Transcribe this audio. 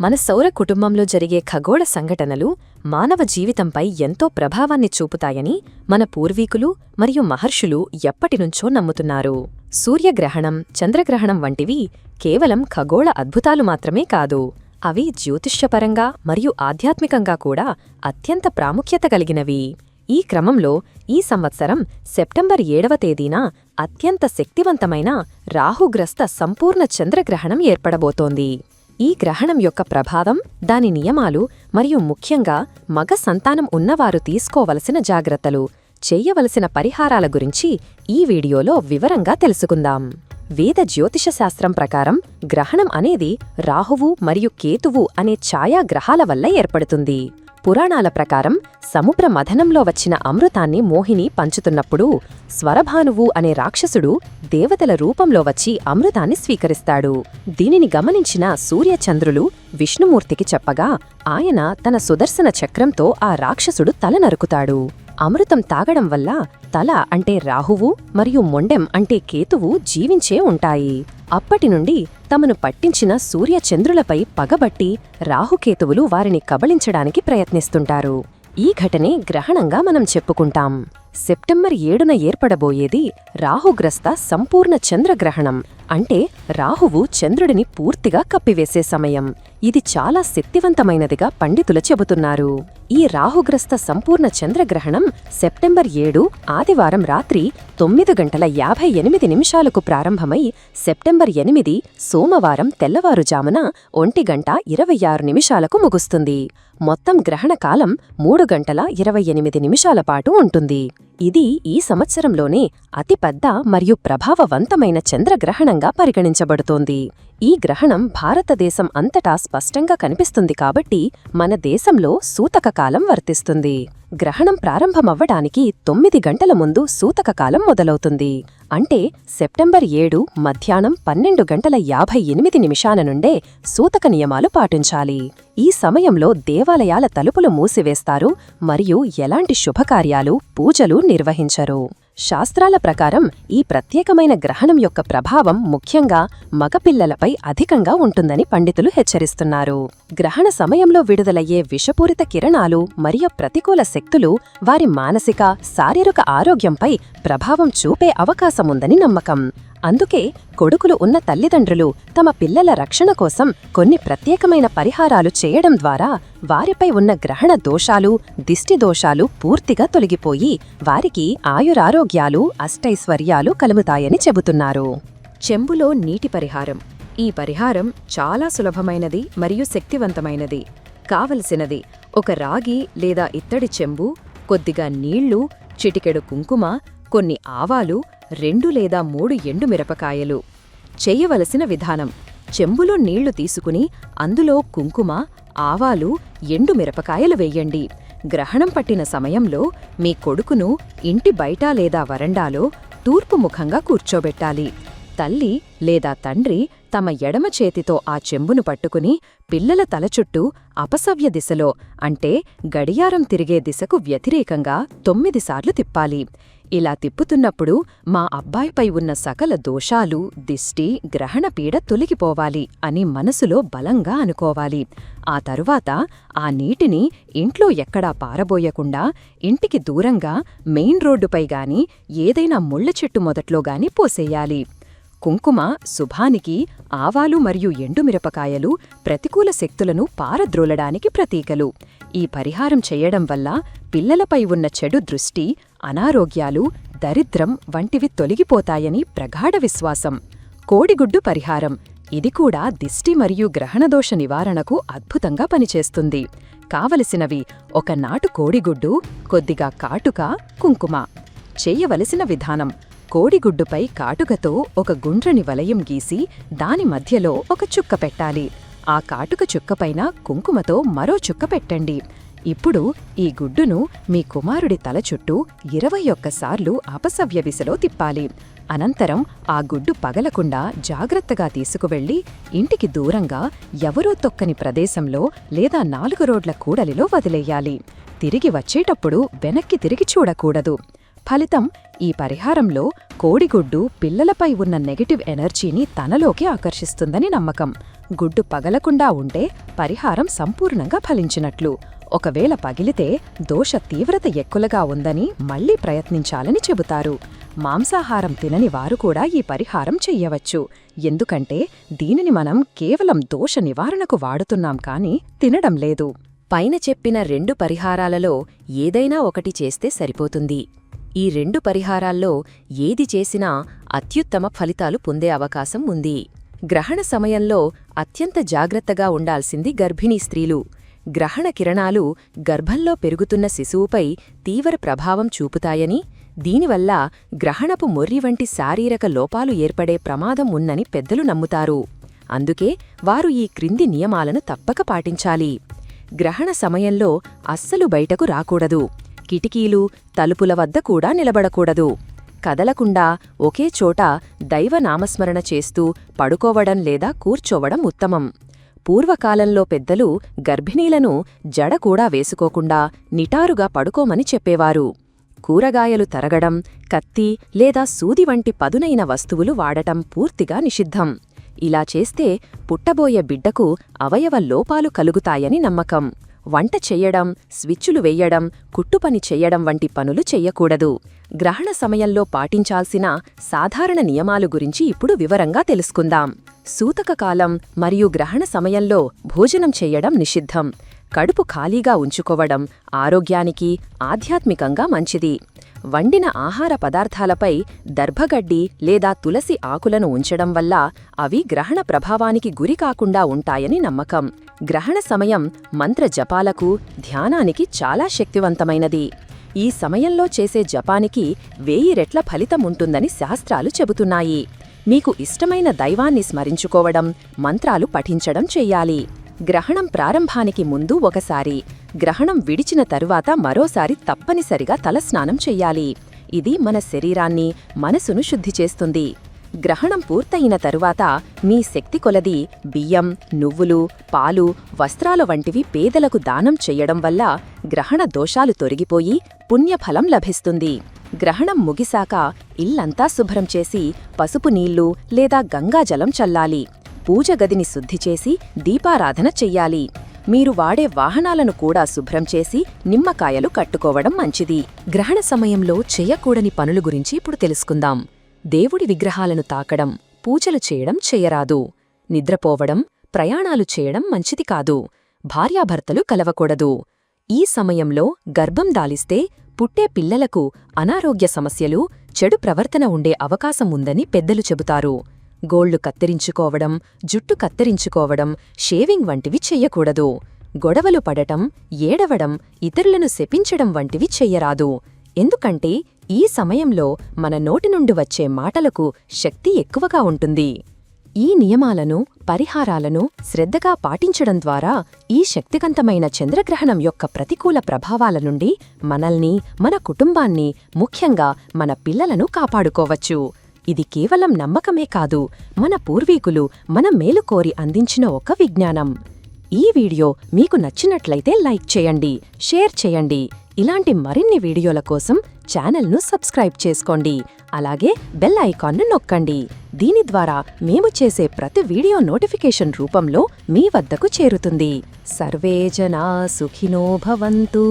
మన సౌర కుటుంబంలో జరిగే ఖగోళ సంఘటనలు మానవ జీవితంపై ఎంతో ప్రభావాన్ని చూపుతాయని మన పూర్వీకులు మరియు మహర్షులు ఎప్పటినుంచో నమ్ముతున్నారు. సూర్యగ్రహణం చంద్రగ్రహణం వంటివి కేవలం ఖగోళ అద్భుతాలు మాత్రమే కాదు అవి జ్యోతిష్యపరంగా మరియు ఆధ్యాత్మికంగా కూడా అత్యంత ప్రాముఖ్యత కలిగినవి. ఈ క్రమంలో ఈ సంవత్సరం సెప్టెంబర్ ఏడవ తేదీన అత్యంత శక్తివంతమైన రాహుగ్రస్త సంపూర్ణ చంద్రగ్రహణం ఏర్పడబోతోంది. ఈ గ్రహణం యొక్క ప్రభావం దాని నియమాలు మరియు ముఖ్యంగా మగ సంతానం ఉన్నవారు తీసుకోవలసిన జాగ్రత్తలు చెయ్యవలసిన పరిహారాల గురించి ఈ వీడియోలో వివరంగా తెలుసుకుందాం. వేద జ్యోతిష శాస్త్రం ప్రకారం గ్రహణం అనేది రాహువు మరియు కేతువు అనే ఛాయాగ్రహాల వల్ల ఏర్పడుతుంది. పురాణాల ప్రకారం సముద్ర మథనంలో వచ్చిన అమృతాన్ని మోహిని పంచుతున్నప్పుడు స్వరభానువు అనే రాక్షసుడు దేవతల రూపంలో వచ్చి అమృతాన్ని స్వీకరిస్తాడు. దీనిని గమనించిన సూర్యచంద్రులు విష్ణుమూర్తికి చెప్పగా ఆయన తన సుదర్శన చక్రంతో ఆ రాక్షసుడు తల నరుకుతాడు అమృతం తాగడం వల్ల తల అంటే రాహువు మరియు మొండెం అంటే కేతువు జీవించే ఉంటాయి. అప్పటి నుండి తమను పట్టించిన సూర్యచంద్రులపై పగబట్టి రాహుకేతువులు వారిని కబళించడానికి ప్రయత్నిస్తుంటారు. ఈ ఘటనే గ్రహణంగా మనం చెప్పుకుంటాం. సెప్టెంబర్ ఏడున ఏర్పడబోయేది రాహుగ్రస్త సంపూర్ణ చంద్రగ్రహణం. అంటే రాహువు చంద్రుడిని పూర్తిగా కప్పివేసే సమయం. ఇది చాలా శక్తివంతమైనదిగా పండితులు చెబుతున్నారు. ఈ రాహుగ్రస్త సంపూర్ణ చంద్రగ్రహణం సెప్టెంబర్ ఏడు ఆదివారం రాత్రి తొమ్మిది గంటల యాభై ఎనిమిది నిమిషాలకు ప్రారంభమై సెప్టెంబర్ ఎనిమిది సోమవారం తెల్లవారుజామున ఒంటి గంట ఇరవై ఆరు నిమిషాలకు ముగుస్తుంది. మొత్తం గ్రహణ కాలం మూడు గంటల ఇరవై ఎనిమిది నిమిషాల పాటు ఉంటుంది. ఇది ఈ సంవత్సరంలోనే అతిపెద్ద మరియు ప్రభావవంతమైన చంద్రగ్రహణంగా పరిగణించబడుతోంది. ఈ గ్రహణం భారతదేశం అంతటా స్పష్టంగా కనిపిస్తుంది కాబట్టి మన దేశంలో సూతక కాలం వర్తిస్తుంది. గ్రహణం ప్రారంభమవ్వడానికి తొమ్మిది గంటల ముందు సూతక కాలం మొదలవుతుంది. అంటే సెప్టెంబర్ ఏడు మధ్యాహ్నం పన్నెండు గంటల యాభై ఎనిమిది నిమిషాల నుండే సూతక నియమాలు పాటించాలి. ఈ సమయంలో దేవాలయాల తలుపులు మూసివేస్తారు మరియు ఎలాంటి శుభకార్యాలు పూజలు నిర్వహించరు. శాస్త్రాల ప్రకారం ఈ ప్రత్యేకమైన గ్రహణం యొక్క ప్రభావం ముఖ్యంగా మగపిల్లలపై అధికంగా ఉంటుందని పండితులు హెచ్చరిస్తున్నారు. గ్రహణ సమయంలో విడుదలయ్యే విషపూరిత కిరణాలు మరియు ప్రతికూల శక్తులు వారి మానసిక శారీరక ఆరోగ్యంపై ప్రభావం చూపే అవకాశముందని నమ్మకం. అందుకే కొడుకులు ఉన్న తల్లిదండ్రులు తమ పిల్లల రక్షణ కోసం కొన్ని ప్రత్యేకమైన పరిహారాలు చేయడం ద్వారా వారిపై ఉన్న గ్రహణ దోషాలు దిష్టి దోషాలు పూర్తిగా తొలగిపోయి వారికి ఆయురారోగ్యాలు అష్టైశ్వర్యాలు కలుగుతాయని చెబుతున్నారు. చెంబులో నీటి పరిహారం. ఈ పరిహారం చాలా సులభమైనది మరియు శక్తివంతమైనది. కావలసినది ఒక రాగి లేదా ఇత్తడి చెంబు కొద్దిగా నీళ్ళు చిటికెడు కుంకుమ కొన్ని ఆవాలు రెండు లేదా మూడు ఎండుమిరపకాయలు చెయ్యవలసిన విధానం చెంబులో నీళ్ళు తీసుకుని అందులో కుంకుమ ఆవాలు ఎండుమిరపకాయలు వెయ్యండి గ్రహణం పట్టిన సమయంలో మీ కొడుకును ఇంటి బయట లేదా వరండాలో తూర్పుముఖంగా కూర్చోబెట్టాలి. తల్లి లేదా తండ్రి తమ ఎడమ చేతితో ఆ చెంబును పట్టుకుని పిల్లల తల చుట్టూ అపసవ్య దిశలో అంటే గడియారం తిరిగే దిశకు వ్యతిరేకంగా తొమ్మిదిసార్లు తిప్పాలి. ఇలా తిప్పుతున్నప్పుడు మా అబ్బాయిపై ఉన్న సకల దోషాలు దిష్టి గ్రహణపీడ తొలగిపోవాలి అని మనసులో బలంగా అనుకోవాలి. ఆ తరువాత ఆ నీటిని ఇంట్లో ఎక్కడా పారబోయకుండా ఇంటికి దూరంగా మెయిన్ రోడ్డుపై గాని ఏదైనా ముళ్ళ చెట్టు మొదట్లో గాని పోసేయాలి. కుంకుమ శుభానికి ఆవాలు మరియు ఎండుమిరపకాయలు ప్రతికూల శక్తులను పారద్రోలడానికి ప్రతీకలు. ఈ పరిహారం చేయడం వల్ల పిల్లలపై ఉన్న చెడు దృష్టి అనారోగ్యాలు దరిద్రం వంటివి తొలగిపోతాయని ప్రగాఢ విశ్వాసం. కోడిగుడ్డు పరిహారం. ఇది కూడా దిష్టి మరియు గ్రహణదోష నివారణకు అద్భుతంగా పనిచేస్తుంది. కావలసినవి ఒక నాటు కోడిగుడ్డు కొద్దిగా కాటుక కుంకుమ. చేయవలసిన విధానం. కోడిగుడ్డుపై కాటుకతో ఒక గుండ్రని వలయం గీసి దాని మధ్యలో ఒక చుక్క పెట్టాలి. ఆ కాటుక చుక్కపైన కుంకుమతో మరో చుక్క పెట్టండి. ఇప్పుడు ఈ గుడ్డును మీ కుమారుడి తల చుట్టూ ఇరవై ఒక్కసార్లు అపసవ్య విసలో తిప్పాలి. అనంతరం ఆ గుడ్డు పగలకుండా జాగ్రత్తగా తీసుకువెళ్ళి ఇంటికి దూరంగా ఎవరూ తొక్కని ప్రదేశంలో లేదా నాలుగు రోడ్ల కూడలిలో వదిలేయాలి. తిరిగి వచ్చేటప్పుడు వెనక్కి తిరిగి చూడకూడదు. ఫలితం ఈ పరిహారంలో కోడిగుడ్డు పిల్లలపై ఉన్న నెగటివ్ ఎనర్జీని తనలోకి ఆకర్షిస్తుందని నమ్మకం. గుడ్డు పగలకుండా ఉంటే పరిహారం సంపూర్ణంగా ఫలించినట్లు. ఒకవేళ పగిలితే దోష తీవ్రత ఎక్కువగా ఉందని మళ్ళీ ప్రయత్నించాలని చెబుతారు. మాంసాహారం తినని వారు కూడా ఈ పరిహారం చెయ్యవచ్చు. ఎందుకంటే దీనిని మనం కేవలం దోష నివారణకు వాడుతున్నాం కాని తినడం లేదు. పైన చెప్పిన రెండు పరిహారాలలో ఏదైనా ఒకటి చేస్తే సరిపోతుంది. ఈ రెండు పరిహారాల్లో ఏది చేసినా అత్యుత్తమ ఫలితాలు పొందే అవకాశం ఉంది. గ్రహణ సమయంలో అత్యంత జాగ్రత్తగా ఉండాల్సింది గర్భిణీ స్త్రీలు. గ్రహణ కిరణాలు గర్భంలో పెరుగుతున్న శిశువుపై తీవ్ర ప్రభావం చూపుతాయని దీనివల్ల గ్రహణపు మొర్రి వంటి శారీరక లోపాలు ఏర్పడే ప్రమాదం ఉన్నని పెద్దలు నమ్ముతారు. అందుకే వారు ఈ క్రింది నియమాలను తప్పక పాటించాలి. గ్రహణ సమయంలో అస్సలు బయటకు రాకూడదు. కిటికీలు తలుపుల వద్ద కూడా నిలబడకూడదు. కదలకుండా ఒకే చోట దైవనామస్మరణ చేస్తూ పడుకోవడం లేదా కూర్చోవడం ఉత్తమం. పూర్వకాలంలో పెద్దలు గర్భిణీలను జడ కూడా వేసుకోకుండా నిటారుగా పడుకోమని చెప్పేవారు. కూరగాయలు తరగడం కత్తి లేదా సూది వంటి పదునైన వస్తువులు వాడటం పూర్తిగా నిషిద్ధం. ఇలా చేస్తే పుట్టబోయే బిడ్డకు అవయవ లోపాలు కలుగుతాయని నమ్మకం. వంట చెయ్యడం స్విచ్చులు వెయ్యడం కుట్టుపని చెయ్యడం వంటి పనులు చెయ్యకూడదు గ్రహణ సమయంలో పాటించాల్సిన సాధారణ నియమాలు గురించి ఇప్పుడు వివరంగా తెలుసుకుందాం. సూతక కాలం మరియు గ్రహణ సమయంలో భోజనం చెయ్యడం నిషిద్ధం. కడుపు ఖాళీగా ఉంచుకోవడం ఆరోగ్యానికి ఆధ్యాత్మికంగా మంచిది. వండిన ఆహార పదార్థాలపై దర్భగడ్డి లేదా తులసి ఆకులను ఉంచడం వల్ల అవి గ్రహణ ప్రభావానికి గురికాకుండా ఉంటాయని నమ్మకం. గ్రహణ సమయం మంత్ర జపాలకు ధ్యానానికి చాలా శక్తివంతమైనది. ఈ సమయంలో చేసే జపానికి వేయి రెట్ల ఫలితం ఉంటుందని శాస్త్రాలు చెబుతున్నాయి. మీకు ఇష్టమైన దైవాన్ని స్మరించుకోవడం మంత్రాలు పఠించడం చెయ్యాలి గ్రహణం ప్రారంభానికి ముందు ఒకసారి గ్రహణం విడిచిన తరువాత మరోసారి తప్పనిసరిగా తలస్నానం చెయ్యాలి. ఇది మన శరీరాన్ని మనసును శుద్ధి చేస్తుంది. గ్రహణం పూర్తయిన తరువాత మీ శక్తి కొలది బియ్యం నువ్వులు పాలు వస్త్రాల వంటివి పేదలకు దానం చెయ్యడం వల్ల గ్రహణ దోషాలు తొలగిపోయి పుణ్యఫలం లభిస్తుంది. గ్రహణం ముగిశాక ఇల్లంతా శుభ్రం చేసి పసుపు నీళ్ళు లేదా గంగాజలం చల్లాలి. పూజ గదిని శుద్ధి చేసి దీపారాధన చెయ్యాలి. మీరు వాడే వాహనాలను కూడా శుభ్రం చేసి నిమ్మకాయలు కట్టుకోవడం మంచిది. గ్రహణ సమయంలో చేయకూడని పనులు గురించి ఇప్పుడు తెలుసుకుందాం. దేవుడి విగ్రహాలను తాకడం పూజలు చేయడం చేయరాదు. నిద్రపోవడం ప్రయాణాలు చేయడం మంచిది కాదు. భార్యాభర్తలు కలవకూడదు. ఈ సమయంలో గర్భం దాలిస్తే పుట్టే పిల్లలకు అనారోగ్య సమస్యలు చెడు ప్రవర్తన ఉండే అవకాశం ఉందని పెద్దలు చెబుతారు. గోళ్ళు కత్తిరించుకోవడం జుట్టు కత్తిరించుకోవడం షేవింగ్ వంటివి చెయ్యకూడదు. గొడవలు పడటం ఏడవడం ఇతరులను శపించడం వంటివి చెయ్యరాదు. ఎందుకంటే ఈ సమయంలో మన నోటి నుండి వచ్చే మాటలకు శక్తి ఎక్కువగా ఉంటుంది. ఈ నియమాలను పరిహారాలను శ్రద్ధగా పాటించడం ద్వారా ఈ శక్తివంతమైన చంద్రగ్రహణం యొక్క ప్రతికూల ప్రభావాల నుండి మనల్ని మన కుటుంబాన్ని ముఖ్యంగా మన పిల్లలను కాపాడుకోవచ్చు. ఇది కేవలం నమ్మకమే కాదు మన పూర్వీకులు మన మేలు కోరి అందించిన ఒక విజ్ఞానం. ఈ వీడియో మీకు నచ్చినట్లయితే లైక్ చేయండి షేర్ చేయండి. ఇలాంటి మరిన్ని వీడియోల కోసం ఛానల్ను సబ్స్క్రైబ్ చేసుకోండి. అలాగే బెల్ ఐకాన్ను నొక్కండి. దీని ద్వారా మేము చేసే ప్రతి వీడియో నోటిఫికేషన్ రూపంలో మీ వద్దకు చేరుతుంది. సర్వే జనా సుఖినో భవంతు.